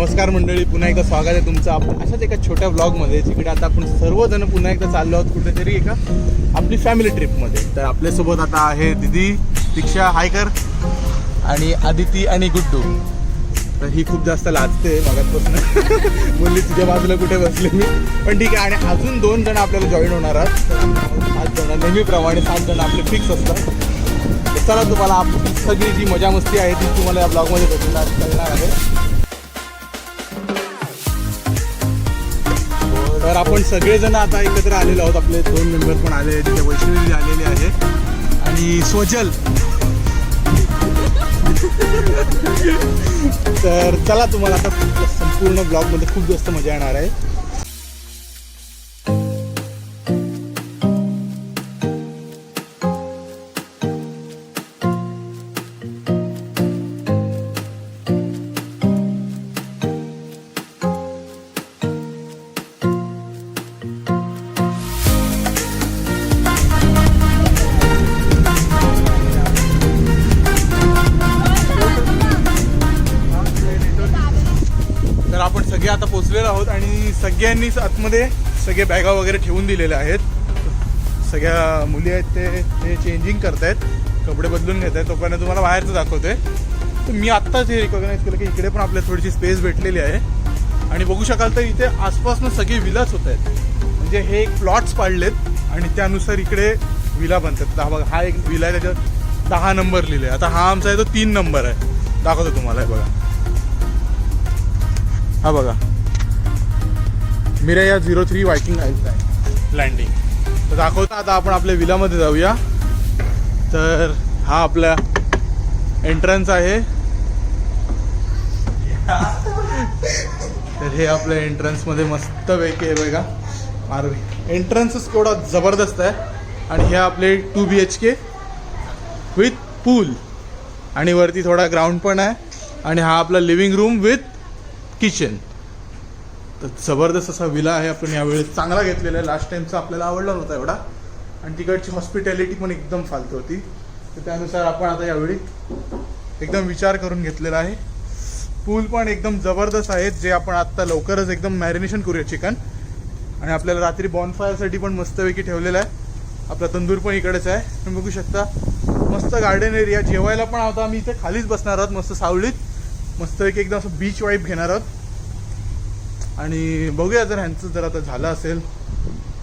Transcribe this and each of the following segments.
नमस्कार मंडळी पुन्हा एकदा स्वागत आहे तुमचं आपण अशाच एका छोट्या ब्लॉगमध्ये जिकडे आता आपण सर्वजण पुन्हा एकदा चाललो आहोत कुठेतरी एका आपली फॅमिली ट्रिपमध्ये तर आपल्यासोबत आता आहे दिदी दीक्षा हायकर आणि आदिती आणि गुड्डू. तर ही खूप जास्त लाजते मगातपासून मुली तुझ्या बाजूला कुठे बसले मी? पण ठीक आहे आणि अजून दोन जण आपल्याला जॉईन होणार आहात. सात जण नेहमीप्रमाणे सात जण आपले फिक्स असतात. तर चला तुम्हाला आप- सगळी जी मजा मस्ती आहे ती तुम्हाला या ब्लॉगमध्ये भेटणार कळणार आहे. आपण सगळेजण आता एकत्र आलेलो आहोत. आपले दोन मेंबर पण आले आहेत तिथे वैष्णवी आलेले आहे. आणि सोजल तर चला तुम्हाला आता संपूर्ण ब्लॉगमध्ये खूप जास्त मजा येणार आहे. आहोत आणि सगळ्यांनीच आतमध्ये सगळे बॅगा वगैरे ठेवून दिलेल्या आहेत. सगळ्या मुली आहेत ते ते चेंजिंग करतायत. कपडे बदलून घेत आहेत तोपर्यंत तुम्हाला बाहेरचं दाखवते तर मी आत्ताच हे रिकॉग्नाईज केलं की इकडे पण आपल्याला थोडीशी स्पेस भेटलेली आहे. आणि बघू शकाल तर इथे आसपासनं सगळे विलाच होत आहेत. म्हणजे हे एक प्लॉट्स पाडलेत आणि त्यानुसार इकडे विला बनतात. दहा बघा हा एक विला आहे त्याच्यात दहा नंबर लिहिले. आता हा आमचा आहे तो तीन नंबर आहे. दाखवतो तुम्हाला बघा. हा बघा. मिरा या झिरो थ्री वायकिंग आहे. लँडिंग तर दाखवता आता आपण आपल्या विलामध्ये जाऊया. तर हा आपला एंट्रन्स आहे. तर हे आपल्या एंट्रन्समध्ये मस्त पैकी आहे बघा. मार एंट्रन्सच केवढा जबरदस्त आहे. आणि हे आपले two B H K with pool आणि वरती थोडा ग्राउंड पण आहे. आणि हा आपला लिव्हिंग रूम विथ किचन तर जबरदस्त असा विला आहे आपण यावेळी चांगला घेतलेला आहे. लास्ट टाइमचा आपल्याला आवडला नव्हता एवढा. आणि तिकडची हॉस्पिटॅलिटी पण एकदम फालतू होती. तर त्यानुसार आपण आता यावेळी एकदम विचार करून घेतलेला आहे. पूल पण एकदम जबरदस्त आहेत जे आपण आत्ता लवकरच एकदम मॅरिनेशन करूया चिकन आणि आपल्याला रात्री बॉनफायरसाठी पण मस्तपैकी ठेवलेला आहे. आपला तंदूर पण इकडेच आहे. तुम्ही बघू शकता. मस्त गार्डन एरिया जेवायला पण आता आम्ही इथे खालीच बसणार आहोत मस्त सावलीत. मस्तपैकी एकदम असं बीच वाईब घेणार आहोत. आणि बघूया जर ह्यांचं जर आता झालं असेल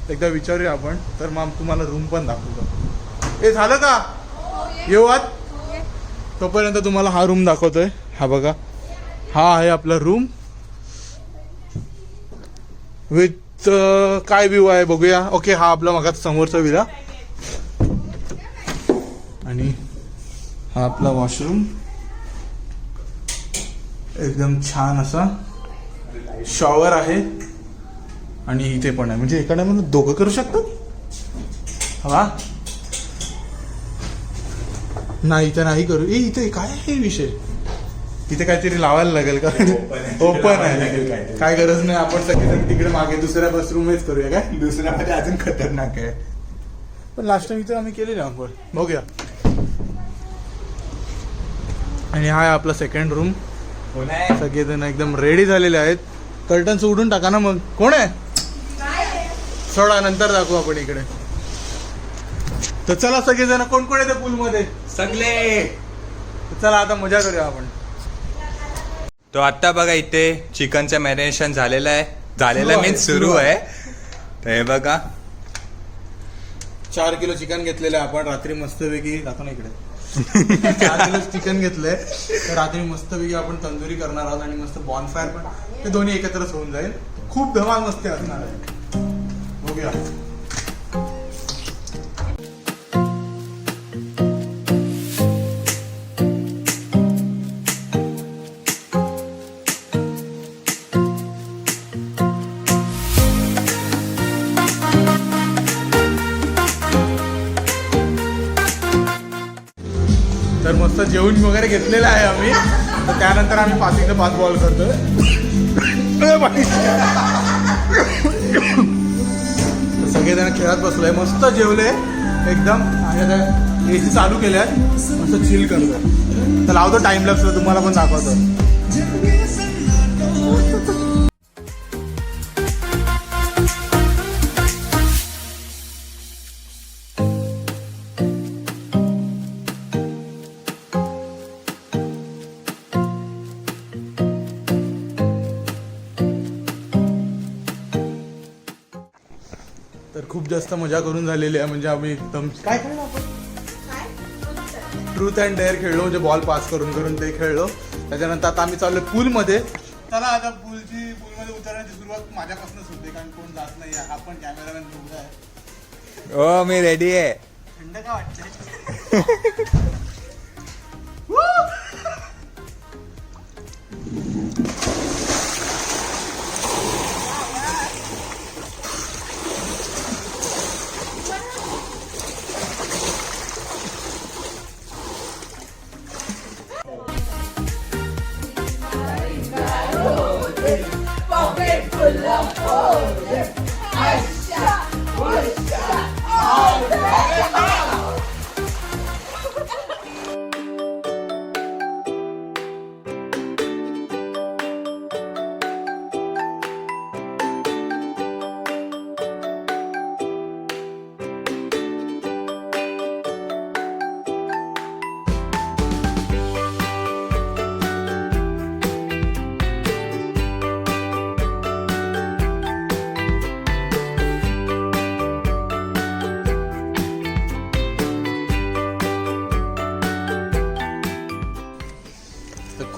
एकदा विचारूया आपण. तर मग तुम्हाला रूम पण दाखवतो. हे झालं का? येऊ आत. तोपर्यंत तुम्हाला हा रूम दाखवतोय. हा बघा. हा आहे आपला रूम विथ काय व्ह्यू आहे बघूया. ओके हा आपला मग समोरचा विला आणि हा आपला वॉशरूम एकदम छान असा. शॉवर आहे आणि इथे पण आहे. म्हणजे एका टायमाला दोघं करू शकतात? हवा नाही इथे नाही करू. ए इथे काय आहे विषय? इथे काहीतरी लावायला लागेल का? ओपन आहे. काय गरज नाही आपण सगळेजण तिकडे मागे दुसऱ्या बसरूमच करूया काय? दुसऱ्यामध्ये अजून खतरनाक आहे. पण लास्ट टाइम इथे आम्ही केलेली आपण बघूया. आणि हा आहे आपला सेकंड रूम हो सगळेजण एकदम रेडी झालेले आहेत. कर्टन्स उडून टाका ना मग. कोण आहे? सोडा नंतर दाखवू आपण इकडे. तर चला सगळेजण कोण कोण येते पूल मध्ये सगळे चला आता मजा करूया आपण. तो आता बघा इथे चिकनचं मॅरिनेशन झालेलं आहे. झालेलं मीन्स सुरू आहे. तर हे बघा. चार किलो चिकन घेतलेलं आहे आपण. रात्री मस्तपैकी दाखव ना इकडे. चार किलो चिकन घेतलंय. तर रात्री मस्तपैकी आपण तंदुरी करणार आहोत आणि मस्त बॉनफायर पण ते दोन्ही एकत्रच होऊन जाईल. खूप धमाल नसते असणार आहे. बघूया. तर मस्त जेवण वगैरे घेतलेलं आहे आम्ही. तर त्यानंतर आम्ही पाच पाच बॉल करतोय. अरे बाई. तर सगळेजण खेळत बसलोय. मस्त जेवले. एकदम. आणि आता ए सी चालू केल्या मस्त चिल करतो तर लावतो टाइम लॅप्स तुम्हाला पण दाखवतो. खूप जास्त मजा करून झालेली आहे. म्हणजे आम्ही एकदम काय खेळलो आपण? ट्रूथ अँड डेअर खेळलो म्हणजे बॉल पास करून करून ते खेळलो. त्याच्यानंतर आता आम्ही चाललो पूलमध्ये चला आता पूलची पूलमध्ये उतरण्याची सुरुवात माझ्यापासूनच होते कारण कोण जात नाही हा पण कॅमेरामॅन मुलगा आहे. हो मी रेडी आहे. थंड का वाटतंय तर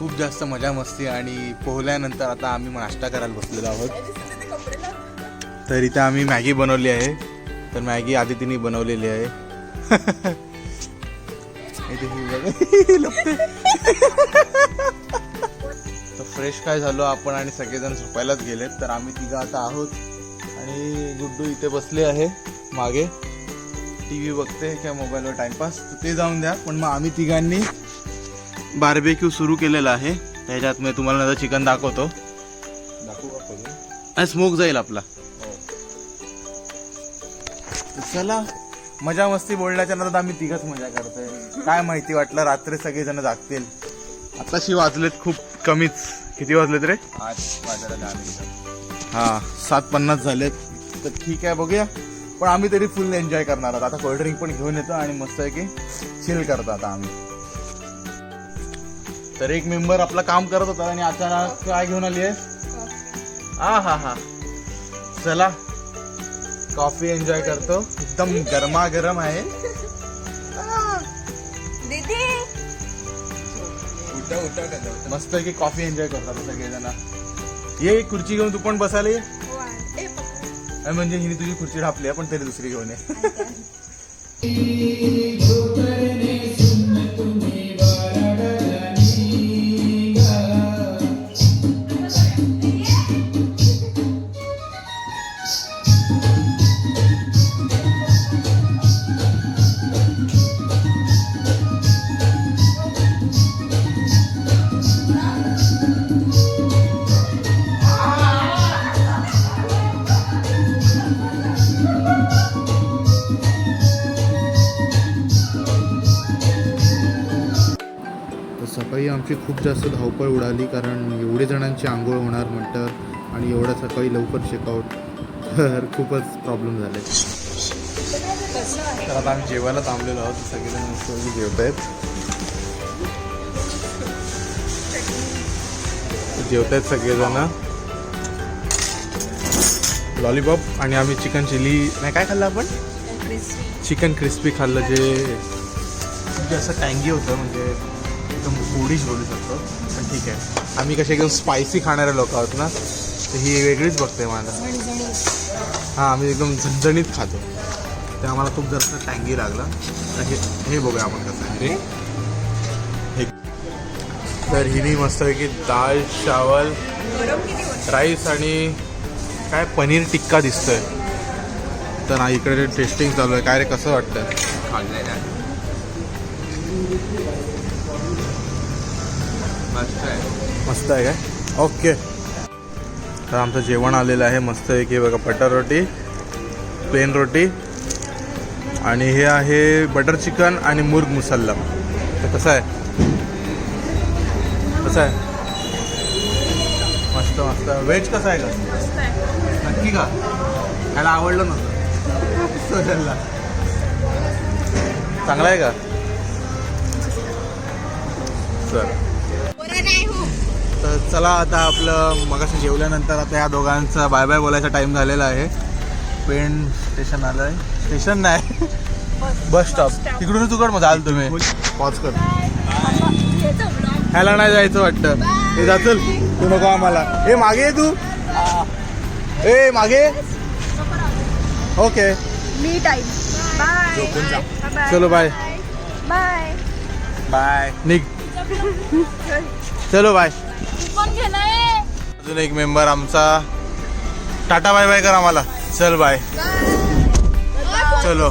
खूप जास्त मजा मस्ती आणि पोहल्यानंतर आता आम्ही नाश्ता करायला बसलेलो आहोत. तर इथं आम्ही मॅगी बनवली आहे. तर मॅगी आदितीने बनवलेली आहे. तर फ्रेश काय झालो आपण आणि सगळेजण झोपायलाच गेलेत. तर आम्ही तिघं आता आहोत आणि गुड्डू इथे बसले आहे मागे. टी व्ही बघते किंवा मोबाईलवर टाइमपास तर ते जाऊन द्या. पण मग आम्ही तिघांनी बार्बेक्यू सुरू केलेला आहे. त्याच्यात मी तुम्हाला नंतर चिकन दाखवतो. दाखवू का करून? आणि स्मोक जाईल आपला. तर चला मजा मस्ती बोलण्याच्या नंतर आम्ही तिघच मजा करतोय. काय माहिती वाटलं रात्री सगळेजण जागतील. आताशी वाजलेत खूप कमीच. किती वाजलेत रे? वाजायला हा सात पन्नास झालेत. तर ठीक आहे बघूया. पण आम्ही तरी फुल एन्जॉय करणार आहोत. आता कोल्ड्रिंक पण घेऊन येतो आणि मस्त आहे की चिल करतो आता आम्ही. तर एक मेंबर आपलं काम करत होता आणि अचानक काय घेऊन आली आहे हा हा हा. चला. कॉफी एन्जॉय करतो. एकदम गरमागरम आहे. मस्त की कॉफी एन्जॉय करतात सगळेजण. ये खुर्ची घेऊन तू पण बसायला ये. म्हणजे हिने तुझी खुर्ची ढापली आहे पण तरी दुसरी घेऊन ये. खूप जास्त धावपळ उडाली कारण एवढे जणांची आंघोळ होणार म्हणतं आणि एवढ्या सकाळी लवकर चेकआउट तर खूपच प्रॉब्लेम झाले. तर आता आम्ही जेवायला थांबलेलो आहोत. सगळेजण मस्त जेवत आहेत. जेवत आहेत सगळेजण. लॉलीपॉप आणि आम्ही चिकन चिली नाही काय खाल्लं आपण? चिकन क्रिस्पी खाल्लं जे खूप जास्त टँगी होतं म्हणजे एकदम गोडीच बोलू शकतो. पण ठीक आहे. आम्ही कसे एकदम स्पायसी खाणारे लोक आहोत ना तर ही वेगळीच बघते मला हां आम्ही एकदम झणझणीत खातो. ते आम्हाला खूप जास्त टँगी लागला. तर हे हे बघूया आपण कसं आहे. हे तर हिनी मस्तपैकी डाळ चावल राईस आणि काय पनीर टिक्का दिसतोय. तर ना इकडे टेस्टिंग चालू आहे. काय रे कसं मस्त आहे मस्त आहे. काय? ओके. तर आमचं जेवण आलेलं आहे. मस्त आहे की बघा बटर रोटी प्लेन रोटी. आणि हे आहे बटर चिकन आणि मुर्ग मुसल्लम. तर कसं आहे? कसं आहे? मस्त मस्त. व्हेज कसं आहे का नक्की का? त्याला आवडलं नव्हतं. सोजलला चांगला आहे का? सर तर चला आता आपलं मगाशी जेवल्यानंतर आता या दोघांचा बाय बाय बोलायचा टाइम झालेला आहे. पेन स्टेशन आलंय. स्टेशन नाही. बस स्टॉप तिकडून तुकड मग जाल तुम्ही. पॉज कर. ह्याला नाही जायचं वाटतं. हे जाचल तू नको आम्हाला. ए मागे तू. ए मागे. ओके मी टाइम बाय चलो बाय बाय बाय निघ. चलो बाय पण घेणार अजून एक मेंबर आमचा. टाटा बाय बाय कर आम्हाला. चल बाय चलो.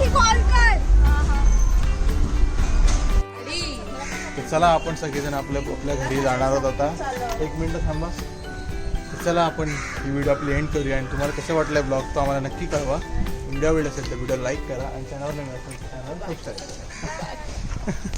चला आपण सगळेजण आपल्या आपल्या घरी जाणार आहोत आता. एक मिनिट थांबा. चला आपण ही व्हिडिओ आपली एंड करूया आणि तुम्हाला कसं वाटलं ब्लॉग तो आम्हाला नक्की कळवा. व्हिडिओ आवडला असेल तर व्हिडिओ लाईक करा आणि चॅनलवर नवीन असेल तर चॅनल सबस्क्राईब करा.